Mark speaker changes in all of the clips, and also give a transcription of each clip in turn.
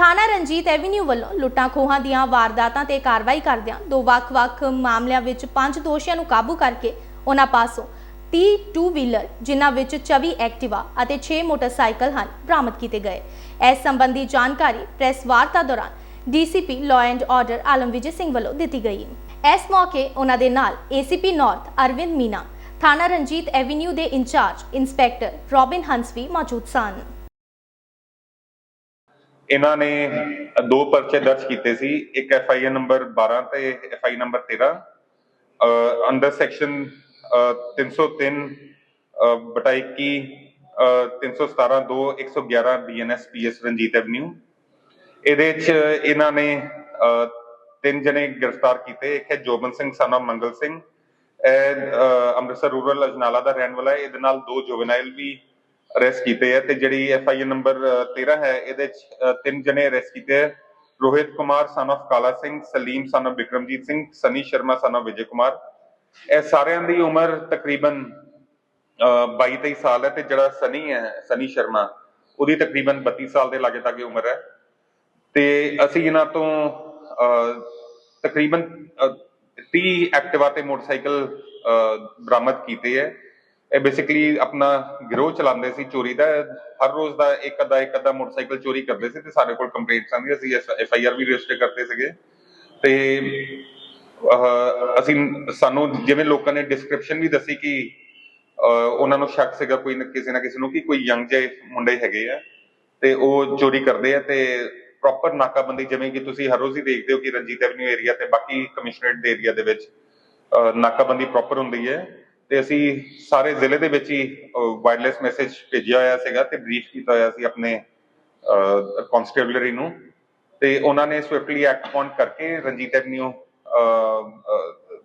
Speaker 1: ਥਾਣਾ ਰਣਜੀਤ ਐਵੀਨਿਊ ਵੱਲੋਂ ਲੁੱਟਾਂ ਖੋਹਾਂ ਦੀਆਂ ਵਾਰਦਾਤਾਂ ਤੇ ਕਾਰਵਾਈ ਕਰਦਿਆਂ ਦੋ ਵੱਖ-ਵੱਖ ਮਾਮਲਿਆਂ ਵਿੱਚ ਪੰਜ ਦੋਸ਼ੀਆਂ ਨੂੰ ਕਾਬੂ ਕਰਕੇ ਉਹਨਾਂ ਪਾਸੋਂ 30 ਟੂ ਵੀਲਰ ਜਿਨ੍ਹਾਂ ਵਿੱਚ 24 ਐਕਟਿਵਾ ਅਤੇ 6 ਮੋਟਰਸਾਈਕਲ ਹਨ, ਬਰਾਮਦ ਕੀਤੇ ਗਏ। ਇਸ ਸੰਬੰਧੀ ਜਾਣਕਾਰੀ ਪ੍ਰੈਸ ਵਾਰਤਾ ਦੌਰਾਨ DCP law and order Alam Vijay Singh ਵੱਲੋਂ ਦਿੱਤੀ ਗਈ। ਇਸ ਮੌਕੇ ਉਹਨਾਂ ਦੇ ਨਾਲ ਏਸੀਪੀ ਨਾਰਥ ਅਰਵਿੰਦ ਮੀਨਾ, ਥਾਣਾ ਰਣਜੀਤ ਐਵੀਨਿਊ ਦੇ ਇੰਚਾਰਜ ਇੰਸਪੈਕਟਰ ਰੋਬਿਨ ਹੰਸ ਵੀ ਮੌਜੂਦ ਸਨ।
Speaker 2: ਇਹਨਾਂ ਨੇ ਦੋ ਪਰਚੇ ਦਰਜ ਕੀਤੇ ਸੀ। ਇੱਕ ਐਫ ਆਈ ਆਰ ਨੰਬਰ 12 ਤੇ F I number 13 uh, under section 303 uh, ਬਟਾ 21 uh 317 2 111 BNS PS Ranjit avenue ਇਹਦੇ ਚ ਇਹਨਾਂ ਨੇ ਤਿੰਨ ਜਣੇ ਗ੍ਰਿਫਤਾਰ ਕੀਤੇ। ਇੱਕ ਹੈ Joban Singh, son of Mangal Singh. Amritsar rural Ajnala ਦਾ ਰਹਿਣ ਵਾਲਾ ਹੈ। ਇਹਦੇ ਨਾਲ ਦੋ ਜੁਵਨਾਈਲ ਵੀ ਅਰੈਸਟ ਕੀਤੇ ਹੈ ਤੇ ਜਿਹੜੀ ਐਫ ਆਈ ਆਰ ਨੰਬਰ 13 ਹੈ, ਇਹਦੇ ਚ ਤਿੰਨ ਜਣੇ ਅਰੈਸਟ ਕੀਤੇ ਰੋਹਿਤ ਕੁਮਾਰ ਸਨ of ਕਾਲਾ ਸਿੰਘ, ਸਲੀਮ ਸਨ of Vikramjit Singh, Sunny Sharma son of Vijay Kumar. ਇਹ ਸਾਰਿਆਂ ਦੀ ਉਮਰ ਤਕਰੀਬਨ 22 23 ਸਾਲ ਹੈ ਤੇ ਜਿਹੜਾ ਸਨੀ ਹੈ, ਸਨੀ ਸ਼ਰਮਾ, ਉਹਦੀ ਤਕਰੀਬਨ 32 ਸਾਲ ਦੇ ਲਾਗੇ ਤੱਕ ਉਮਰ ਹੈ। ਤੇ ਅਸੀਂ ਇਹਨਾਂ ਤੋਂ ਤਕਰੀਬਨ 30 ਐਕਟਿਵਾ ਤੇ ਮੋਟਰਸਾਈਕਲ ਬਰਾਮਦ ਕੀਤੇ ਹੈ। ਇਹ ਬੇਸਿਕਲੀ ਆਪਣਾ ਗਿਰੋਹ ਚਲਾਉਂਦੇ ਸੀ, ਚੋਰੀ ਦਾ, ਹਰ ਰੋਜ਼ ਦਾ ਇੱਕ ਅੱਧਾ ਇੱਕ ਅੱਧਾ ਮੋਟਰਸਾਈਕਲ ਚੋਰੀ ਕਰਦੇ ਸੀ ਤੇ ਸਾਡੇ ਕੋਲ ਕੰਪਲੇਂਟਸ ਆਉਂਦੀਆਂ ਸੀ ਐਫ ਆਈ ਆਰ ਵੀ ਰਜਿਸਟਰ ਕਰਦੇ ਸੀਗੇ। ਤੇ ਅਸੀਂ ਸਾਨੂੰ ਜਿਵੇਂ ਲੋਕਾਂ ਨੇ ਡਿਸਕ੍ਰਿਪਸ਼ਨ ਵੀ ਦੱਸੀ ਕਿ ਉਹਨਾਂ ਨੂੰ ਸ਼ੱਕ ਸੀਗਾ ਕੋਈ ਨਾ ਕਿਸੇ ਨਾ ਕਿਸੇ ਨੂੰ ਕਿ ਕੋਈ ਯੰਗ ਜੇ ਮੁੰਡੇ ਹੈਗੇ ਆ ਤੇ ਉਹ ਚੋਰੀ ਕਰਦੇ ਆ ਤੇ ਪ੍ਰੋਪਰ ਨਾਕਾਬੰਦੀ ਜਿਵੇਂ ਕਿ ਤੁਸੀਂ ਹਰ ਰੋਜ਼ ਹੀ ਦੇਖਦੇ ਹੋ ਕਿ ਰਣਜੀਤ ਐਵਨਿਊ ਏਰੀਆ ਤੇ ਬਾਕੀ ਕਮਿਸ਼ਨਰੇਟ ਦੇ ਏਰੀਆ ਦੇ ਵਿੱਚ ਨਾਕਾਬੰਦੀ ਪ੍ਰੋਪਰ ਹੁੰਦੀ ਹੈ। ਤੇ ਅਸੀਂ ਸਾਰੇ ਜ਼ਿਲ੍ਹੇ ਦੇ ਵਿੱਚ ਹੀ ਵਾਇਰਲੈਸ ਮੈਸੇਜ ਭੇਜਿਆ ਹੋਇਆ ਸੀਗਾ ਤੇ ਬਰੀਫ ਕੀਤਾ ਹੋਇਆ ਸੀ ਆਪਣੇ ਕਨਸਟੇਬਲਰੀ ਨੂੰ। ਤੇ ਉਹਨਾਂ ਨੇ ਸਵਿਫਟਲੀ ਐਕਟ ਪੌਂਟ ਕਰਕੇ ਰਣਜੀਤ ਐਵਨਿਊ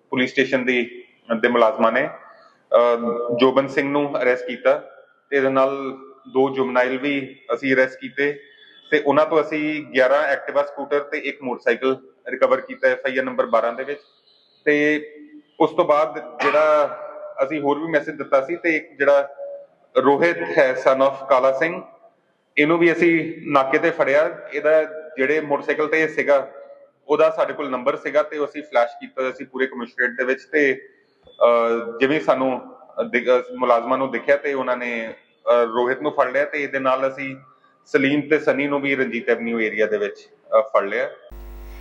Speaker 2: ਪੁਲਿਸ ਸਟੇਸ਼ਨ ਦੀ, ਦੇ ਮੁਲਾਜ਼ਮਾਂ ਨੇ ਜੋਬਨ ਸਿੰਘ ਨੂੰ ਅਰੈਸਟ ਕੀਤਾ। ਤੇ ਇਹਦੇ ਨਾਲ ਦੋ ਜੁਮਨਾਈਲ ਵੀ ਅਸੀਂ ਅਰੈਸਟ ਕੀਤੇ। ਤੇ ਉਹਨਾਂ ਤੋਂ ਅਸੀਂ 11 ਐਕਟਿਵਾ ਸਕੂਟਰ ਤੇ ਇੱਕ ਮੋਟਰਸਾਈਕਲ ਰਿਕਵਰ ਕੀਤਾ ਐਫ ਆਈ ਆਰ ਨੰਬਰ 12 ਦੇ ਵਿੱਚ। ਤੇ ਉਸ ਤੋਂ ਬਾਅਦ ਜਿਹੜਾ ਅਸੀਂ ਹੋਰ ਵੀ ਮੈਸੇਜ ਦਿੱਤਾ ਸੀ ਤੇ ਇੱਕ ਜਿਹੜਾ ਰੋਹਿਤ ਹੈ ਸਨ of ਕਾਲਾ ਸਿੰਘ, ਇਹਨੂੰ ਵੀ ਅਸੀਂ ਨਾਕੇ ਤੇ ਫੜਿਆ। ਇਹਦਾ ਜਿਹੜੇ ਮੋਟਰਸਾਈਕਲ ਤੇ ਸੀਗਾ, ਉਹਦਾ ਸਾਡੇ ਕੋਲ ਨੰਬਰ ਸੀਗਾ ਤੇ ਅਸੀਂ ਫਲੈਸ਼ ਕੀਤਾ ਹੋਇਆ ਸੀ ਪੂਰੇ ਕਮਿਸ਼ਨਰੇਟ ਦੇ ਵਿੱਚ ਤੇ ਜਿਵੇਂ ਸਾਨੂੰ ਮੁਲਾਜ਼ਮਾਂ ਨੂੰ ਦਿਖਿਆ ਤੇ ਉਹਨਾਂ ਨੇ ਰੋਹਿਤ ਨੂੰ ਫੜ ਲਿਆ ਤੇ ਇਹਦੇ ਨਾਲ ਅਸੀਂ ਸਲੀਮ ਤੇ ਸਨੀ ਨੂੰ ਵੀ ਰਣਜੀਤ ਐਵਨਿਊ ਏਰੀਆ ਦੇ ਵਿੱਚ ਫੜ ਲਿਆ।